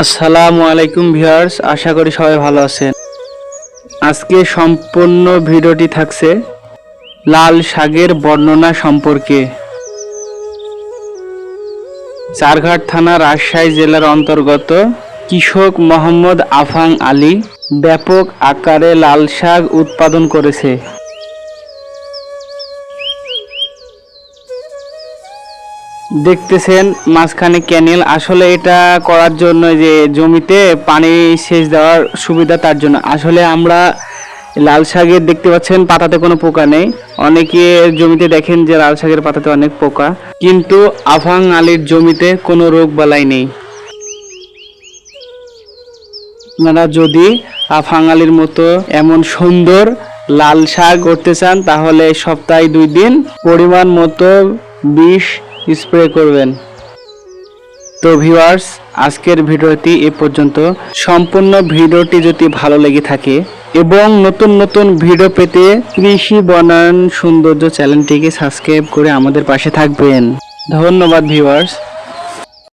আসসালামু আলাইকুম ভিউয়ার্স, আশা করি সবাই ভালো আছেন। আজকে সম্পূর্ণ ভিডিওটি থাকছে লাল শাকের বর্ণনা সম্পর্কে। চারঘাট থানা রাজশাহী জেলার অন্তর্গত কৃষক মোহাম্মদ আফাং আলী ব্যাপক আকারে লাল শাক উৎপাদন করেছে। দেখতেছেন মাঝখানে ক্যানেল। আসলে এটা করার জন্য যে জমিতে পানি সেচ দেওয়ার সুবিধা তার জন্য। আসলে আমরা লাল শাকের দেখতে পাচ্ছেন পাতাতে কোনো পোকা নেই। অনেকে জমিতে দেখেন যে লাল শাকের পাতাতে অনেক পোকা। কিন্তু আফাং আলীর জমিতে কোনো রোগ বালাই নেই। আপনারা যদি আফাং আলীর মতো এমন সুন্দর লাল শাক করতে চান, তাহলে সপ্তাহে দুই দিন পরিমাণ মতো বিষ স্প্রে করবেন। তো ভিউয়ার্স, আজকের ভিডিওটি এ পর্যন্ত। সম্পূর্ণ ভিডিওটি যদি ভালো লেগে থাকে এবং নতুন নতুন ভিডিও পেতে কৃষি বনায়ন সৌন্দর্য চ্যানেলটিকে সাবস্ক্রাইব করে আমাদের পাশে থাকবেন। ধন্যবাদ ভিউয়ার্স।